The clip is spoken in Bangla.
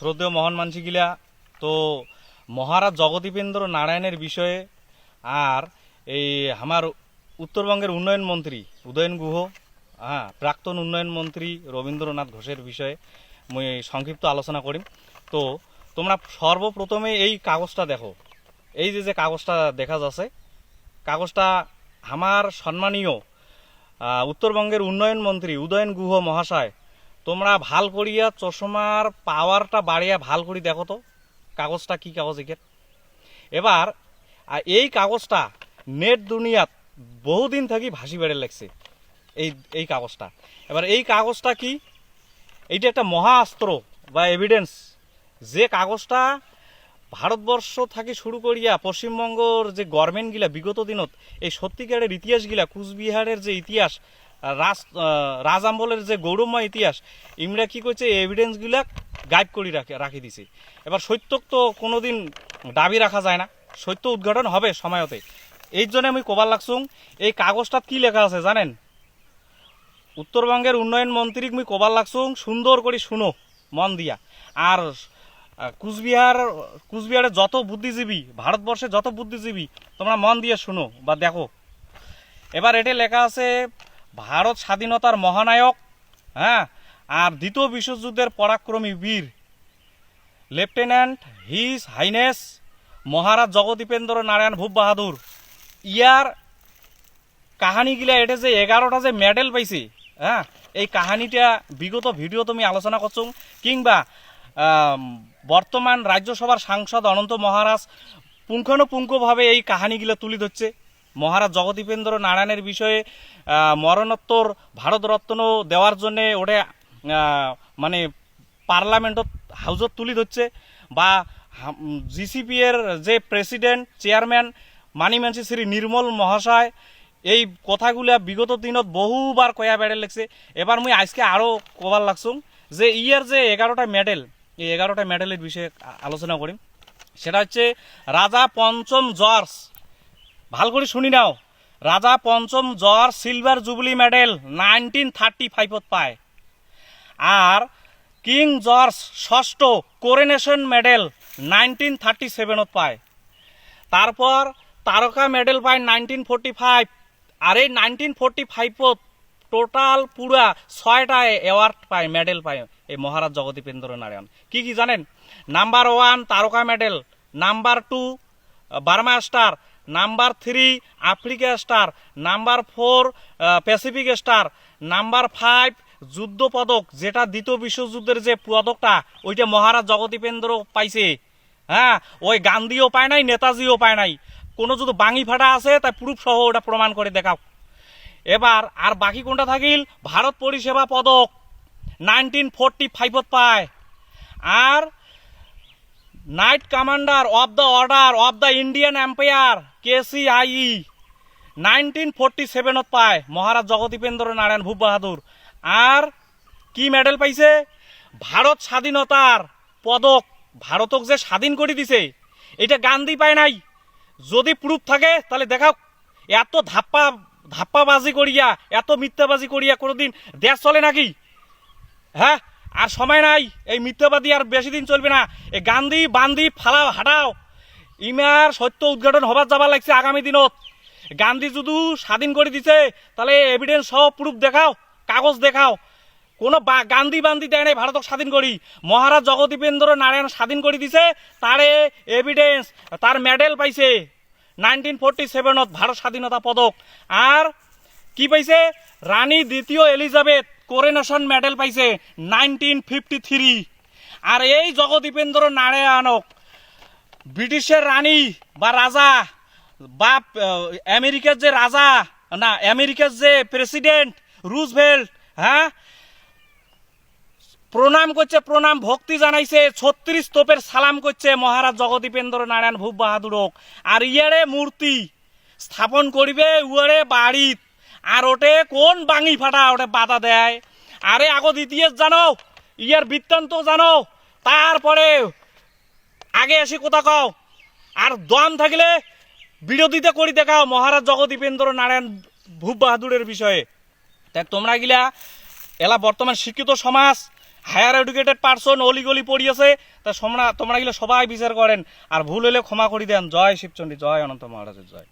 শ্রদ্ধেয় মহান মানসিগিলা তো মহারাজ জগদীপেন্দ্র নারায়ণের বিষয়ে আর এই আমার উত্তরবঙ্গের উন্নয়ন মন্ত্রী উদয়ন গুহ হ্যাঁ প্রাক্তন উন্নয়ন মন্ত্রী রবীন্দ্রনাথ ঘোষের বিষয়ে মুই সংক্ষিপ্ত আলোচনা করি তো তোমরা সর্বপ্রথমে এই কাগজটা দেখো। এই যে যে কাগজটা দেখা যাচ্ছে, কাগজটা আমার সম্মানীয় উত্তরবঙ্গের উন্নয়ন মন্ত্রী উদয়ন গুহ মহাশয় তোমরা ভালো করিয়া চশমার পাওয়ারটা বাড়িয়া ভালো করি দেখো তো, কাগজটা কি কাগজ একের এবার এই কাগজটা নেট দুনিয়াত বহুদিন থাকি ভাসি বেড়ে লাগছে, এই এই কাগজটা। এবার এই কাগজটা কি? এইটা একটা মহাস্ত্র বা এভিডেন্স যে কাগজটা ভারতবর্ষ থাকি শুরু করিয়া পশ্চিমবঙ্গর যে গভর্নমেন্টগুলা বিগত দিনত, এই সত্যিকারের ইতিহাসগুলা, কুচবিহারের যে ইতিহাস রাজ রাজ আমলের যে গৌরবময় ইতিহাস, ইমরা কি করছে এভিডেন্সগুলা গাইব করি রাখে, রাখি দিছে। এবার সত্যক তো কোনোদিন দাবি রাখা যায় না, সত্য উদ্ঘাটন হবে সময়তে। এই জন্য আমি কবার লাগছুং এই কাগজটা কি লেখা আছে জানেন? উত্তরবঙ্গের উন্নয়ন মন্ত্রী মুই কবার লাগছুং সুন্দর করে শুনো, মন দিয়া। আর কুচবিহার কুচবিহারের যত বুদ্ধিজীবী, ভারতবর্ষে যত বুদ্ধিজীবী, তোমরা মন দিয়ে শুনো বা দেখো। এবার এটা লেখা আছে ভারত স্বাধীনতার মহানায়ক হ্যাঁ আর দ্বিতীয় বিশ্বযুদ্ধের পরাক্রমী বীর। Lieutenant his highness Maharaj Jagadipendra Narayan Bhup Bahadur, ইয়ার কাহানিগুলা এটা যে এগারোটা যে মেডেল পাইছে হ্যাঁ এই কাহানিটা বিগত ভিডিও তুমি আলোচনা করছ, কিংবা বর্তমান রাজ্যসভার সাংসদ অনন্ত মহারাজ পুঙ্খানুপুঙ্খভাবে এই কাহানিগুলো তুলে ধরছে। মহারাজ জগদীপেন্দ্র নারায়ণের বিষয়ে মরণোত্তর ভারতরত্ন দেওয়ার জন্যে ওটা মানে পার্লামেন্টত হাউজত তুলি ধরছে, বা জিসিপি এর যে প্রেসিডেন্ট, চেয়ারম্যান মানিমেন্সি শ্রী নির্মল মহাশয়, এই কথাগুলা বিগত দিনত বহুবার কয়া বেড়ে লাগছে এবার মুই আজকে আরও কবার লাগছুম যে ইয়ার যে এগারোটা মেডেল, এই এগারোটা মেডেলের বিষয়ে আলোচনা করি সেটা হচ্ছে রাজা পঞ্চম জর্জ ভালো করে শুনি নাও। রাজা পঞ্চম George silver jubilee medal nineteen thirty ফাইভত পায়। আর কিং জর্জ ষষ্ঠ কোরেনেশন মেডেল নাইনটিন থার্টি সেভেনত পায়। তারপর তারকা মেডেল পায় নাইনটিন ফোরটি ফাইভ আর এই নাইনটিন ফোরটি ফাইভত টোটাল পুরা ছয়টা অ্যাওয়ার্ড পায় মেডেল পায় এই মহারাজ জগদীপেন্দ্র নারায়ণ। কি কি জানেন? নাম্বার ওয়ান তারকা medal number two Burma star number three Africa star, number four Pacific star, number five যুদ্ধ পদক, যেটা দ্বিতীয় বিশ্বযুদ্ধের যে পদকটা, ওইটা মহারাজ জগদীপেন্দ্র পাইছে। হ্যাঁ ওই গান্ধীও পায় নাই, নেতাজিও পায় নাই। কোনো যদি বাঙি ফাটা আছে, তাই প্রুফ সহ ওটা প্রমাণ করে দেখাও। এবার, আর বাকি কোনটা থাকিল? ভারত পরিষেবা পদক, নাইনটিন ফোরটি ফাইভত পায়। আর knight commander of the order, of the Indian empire KCI nineteen forty সেভেনত পায় মহারাজ জগদীপেন্দ্র নারায়ণ ভূপ বাহাদুর। আর কি মেডেল পাইছে? ভারত স্বাধীনতার পদক। ভারতক যে স্বাধীন করে দিছে, এটা গান্ধী পায় নাই। যদি প্রুফ থাকে, তাহলে দেখাও এত ধাপ্পা, ধাপ্পাবাজি করিয়া, এত মিথ্যাবাজি করিয়া কোনোদিন দেশ চলে নাকি? হ্যাঁ? আর সময় নাই। এই মিথ্যাবাদী আর বেশি দিন চলবে না। এই গান্ধী বান্ধি ফালাও হাঁটাও। ইমার সত্য উদ্ঘাটন হবার যাবার লাগছে আগামী দিনত। গান্ধী যদি স্বাধীন করে দিছে, তাহলে এভিডেন্স সহ প্রুফ দেখাও, কাগজ দেখাও। কোনো গান্ধী বান্ধি দেয় নাই ভারতক স্বাধীন করি। মহারাজ জগদীপেন্দ্র নারায়ণ স্বাধীন করে দিছে, তারে এভিডেন্স তার মেডেল পাইছে। নাইনটিন ফোরটি সেভেনত ভারত স্বাধীনতা পদক। আর কি পাইছে? রানী দ্বিতীয় এলিজাবেথ কোরেনেশন মেডেল পাইছে নাইনটিন ফিফটি থ্রি আর এই জগদীপেন্দ্র নারায়ণক ব্রিটিশের রানী বা রাজা বা আমেরিকার যে রাজা, না, আমেরিকার যে প্রেসিডেন্ট রুজভেল্ট হ্যাঁ? প্রণাম করছে, প্রণাম, ভক্তি জানাইছে, ছত্রিশ তোপের সালাম করছে মহারাজ জগদীপেন্দ্র নারায়ণ ভূপ বাহাদুরক আর ইয়ারে মূর্তি স্থাপন করিবে উয়ারে বাড়িত আর ওটে কোন বাঙি ফাটা ওটে বাধা দেয়? আরে আগত ইতিহাস জানো, ইয়ার বৃত্তান্ত জানো। তারপরে আগে আসি কোথা কও। আর দম থাকলে বিরোধিতা করি দেখাও মহারাজ জগদীপেন্দ্র নারায়ণ ভূপ বাহাদুরের বিষয়ে। তাই তোমরা গিলা এলা বর্তমান শিক্ষিত সমাজ হায়ার এডুকেটেড পার্সন অলিগলি পড়িয়েছে তা তোমরা তোমরা গেলে সবাই বিচার করেন। আর ভুল হলে ক্ষমা করি দেন। জয় শিবচন্ডী, জয় অনন্ত মহারাজের জয়।